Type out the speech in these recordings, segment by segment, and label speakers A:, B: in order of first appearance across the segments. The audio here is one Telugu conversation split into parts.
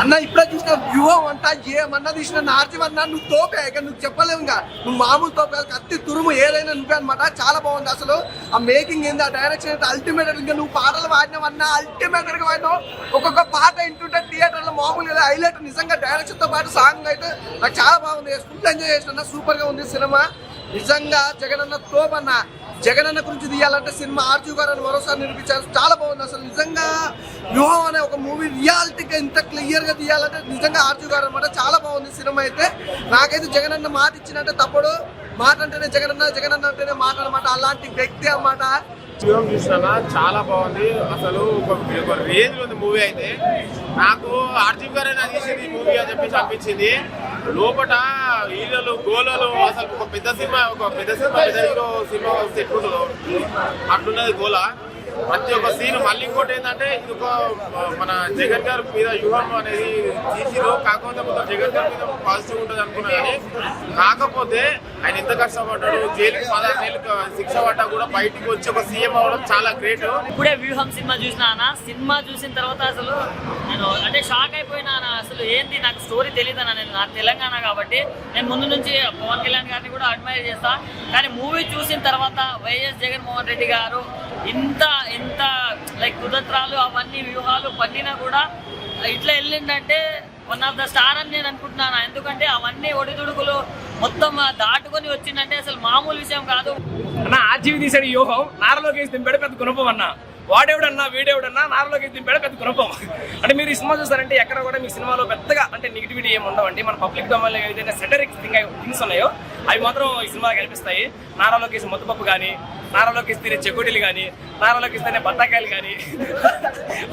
A: అన్న ఇప్పుడే చూసిన వ్యూహం అంతా ఏమన్నా తీసిన నార్జం అన్నా నువ్వు తోపే ఇక నువ్వు చెప్పలేవు ఇంకా. నువ్వు మామూలు తోపే కత్తి తురుము ఏదైనా నువ్వే అనమాట చాలా బాగుంది అసలు. ఆ మేకింగ్ ఏంది ఆ డైరెక్షన్ అయితే అల్టిమేట్ ఇంకా నువ్వు పాటలు పాడినావన్నా అల్టిమేట్గా పాడినావు ఒక్కొక్క పాట వింటుంటే థియేటర్లో మామూలు మామూలుగా హైలైట్ నిజంగా డైరెక్షన్తో పాటు సాంగ్ అయితే నాకు చాలా బాగుంది. ఫుల్ ఎంజాయ్ చేసిన సూపర్గా ఉంది సినిమా. నిజంగా జగనన్న తోపన్నా. జగనన్న గురించి తీయాలంటే సినిమా ఆర్జు గారు అని మరోసారి నిరూపించారు చాలా బాగుంది అసలు. నిజంగా వ్యూహం అనే ఒక మూవీ రియాలిటీగా ఇంత క్లియర్గా తీయాలంటే నిజంగా ఆర్జు గారు అనమాట చాలా బాగుంది సినిమా అయితే. నాకైతే జగనన్న మాట ఇచ్చినట్టే తప్పుడు. మాట అంటేనే జగనన్న జగనన్న అంటేనే మాట అనమాట అలాంటి వ్యక్తి అన్నమాట.
B: జీవం చూసినా చాలా బాగుంది. అసలు ఒక రేంజ్ ఉంది మూవీ అయితే. నాకు ఆర్జీవ్ గారే నాకు ఈ మూవీ అని చెప్పేసి అనిపించింది. లోపట ఈలలు గోలలు అసలు ఒక పెద్ద సినిమా ఒక పెద్ద సినిమా పెద్ద హీరో సినిమా సెట్ ఉంటుందో అట్లున్నది గోల. ప్రతి ఒక్క సీన్ మళ్ళీ ఇంకోటి ఏంటంటే ఇది ఒక మన జగన్ గారి మీద వ్యూహం అనేది తీసిరు కాకపోతే మొత్తం జగన్ గారి మీద పాజిటివ్ ఉంటుంది అనుకున్నా కానీ కాకపోతే ఆయన ఎంత కష్టపడ్డాడు జైలుకి పదహారు నెలలు శిక్ష పడ్డా కూడా బయటికి వచ్చి ఒక సీఎం అవడం చాలా గ్రేట్.
C: ఇప్పుడే వ్యూహం సినిమా చూసినా అన్న. సినిమా చూసిన తర్వాత అసలు నేను అంటే షాక్ అయిపోయినా అన్న. అసలు ఏంది నాకు స్టోరీ తెలియదు నేను నా తెలంగాణ కాబట్టి నేను ముందు నుంచి పవన్ కళ్యాణ్ గారిని కూడా అడ్మైర్ చేస్తా. కానీ మూవీ చూసిన తర్వాత వైఎస్ జగన్మోహన్ రెడ్డి గారు ఇంత ఇంత లైక్ కుదత్రాలు అవన్నీ వ్యూహాలు పన్నినా కూడా ఇట్లా వెళ్ళిందంటే వన్ ఆఫ్ ద స్టార్ అని నేను అనుకుంటున్నాను ఎందుకంటే అవన్నీ ఒడిదుడుకులు మొత్తం దాటుకొని వచ్చిందంటే అసలు మామూలు విషయం కాదు.
D: అన్న ఆర్జీవి తీసాడు ఈ యోగం నారలోకి దింపాడు పెద్ద గుణపం అన్న. వాడేవిడన్నా వీడేవిడన్నా నారలోకి దింపాడు పెద్ద గుణపం. అంటే మీరు ఈ సినిమా చూస్తారంటే ఎక్కడ కూడా మీ సినిమాలో పెద్దగా అంటే నెగిటివిటీ ఏమి ఉండవండి. మన పబ్లిక్ డొమైన్ ఏదైనా సెటరిక్ థింగ్ థింగ్స్ ఉన్నాయో అవి మాత్రం ఈ సినిమా కనిపిస్తాయి. నారాలోకి ముద్దపప్పు కానీ నారాలోకి ఇస్తేనే చెకోడీలు కానీ నారాలోకి ఇస్తేనే బత్తాకాయలు కానీ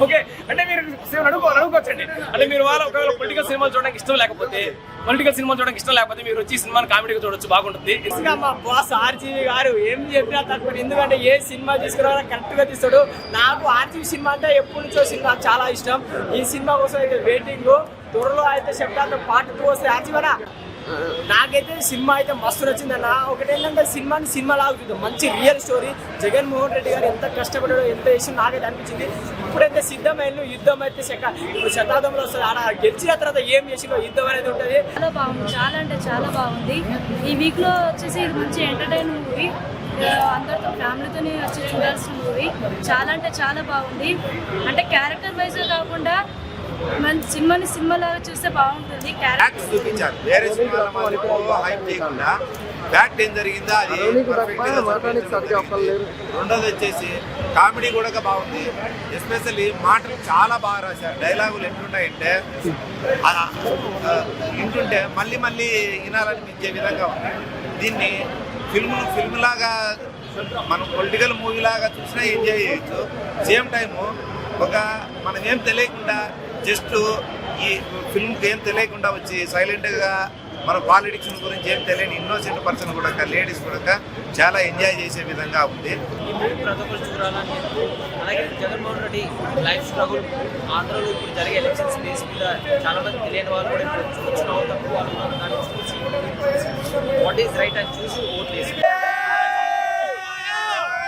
D: ఓకే అంటే మీరు సినిమా అడుగు అడుగుకోవచ్చండి అంటే మీరు వాళ్ళ ఒకవేళ పొలిటికల్ సినిమాలు చూడడానికి ఇష్టం లేకపోతే పొలిటికల్ సినిమాలు చూడడానికి ఇష్టం లేకపోతే మీరు వచ్చి సినిమాని కామెడీగా చూడొచ్చు బాగుంటుంది.
E: ఇంకా మా బాస్ ఆర్జీవి గారు ఏం చెప్పినా తక్కువ ఎందుకంటే ఏ సినిమా తీసుకురావాలో కరెక్ట్గా తీస్తాడు. నాకు ఆర్జీవి సినిమా అంటే ఎప్పటి నుంచో సినిమా చాలా ఇష్టం. ఈ సినిమా కోసం అయితే వెయిటింగ్ త్వరలో అయితే చెప్తాను పాటు వస్తే ఆర్జీవనా నాకైతే సినిమా అయితే మస్తు నచ్చిందన్న. ఒకటి ఏంటంటే సినిమాని సినిమా లాగా చూద్దాం. మంచి రియల్ స్టోరీ జగన్మోహన్ రెడ్డి గారు ఎంత కష్టపడాడో ఎంత చేసి నాకైతే అనిపించింది. ఇప్పుడైతే సిద్ధమైన యుద్ధం అయితే శక ఇప్పుడు శతాబ్దంలో వస్తుంది. ఆడ గెలిచిన తర్వాత ఏం చేసినో యుద్ధం అనేది ఉంటుంది.
F: చాలా బాగుంది. చాలా అంటే చాలా బాగుంది. ఈ వీక్లో వచ్చేసి ఇది మంచి ఎంటర్టైన్ మూవీ అందరితో ఫ్యామిలీతోనే వచ్చి చూడాల్సిన మూవీ చాలా అంటే చాలా బాగుంది. అంటే క్యారెక్టర్ వైజ్ కాకుండా మన సినిమాని సినిమాలాగా చూస్తే బాగుంటుంది. క్యారెక్టర్
G: చూపించారు. వేరే సినిమాల హైప్ చేయకుండా ఫ్యాక్ట్ ఏం జరిగిందో? అది. రెండోది వచ్చేసి కామెడీ కూడా బాగుంది. ఎస్పెషల్లీ మాటలు చాలా బాగా రాశారు. డైలాగులు ఆ, వింటుంటే మళ్ళీ మళ్ళీ వినాలనిపించే విధంగా ఉంది దీన్ని ఫిల్మ్ ఫిల్మ్ లాగా మనం పొలిటికల్ మూవీ లాగా చూసినా ఎంజాయ్ చేయొచ్చు. సేమ్ టైము ఒక మనం ఏం తెలియకుండా జస్ట్ ఈ ఫిల్మ్కి ఏం తెలియకుండా వచ్చి సైలెంట్గా మన పాలిటిక్స్ గురించి ఏం తెలియని ఇన్నోసెంట్ పర్సన్ కూడా లేడీస్ కూడా చాలా ఎంజాయ్ చేసే విధంగా ఉంది.
H: ఈ మూవీ ప్రతి ఒక్కరు చూడాలని అలాగే జగన్మోహన్ రెడ్డి లైఫ్ స్ట్రగుల్ ఆంధ్రలో ఇప్పుడు జరిగే ఎలక్షన్స్ బేస్ మీద చాలా మంది తెలియని వాళ్ళు కూడా ఇప్పుడు చూసిన తప్పు వాళ్ళు దాన్ని చూసి వాట్ ఈస్ రైట్ అని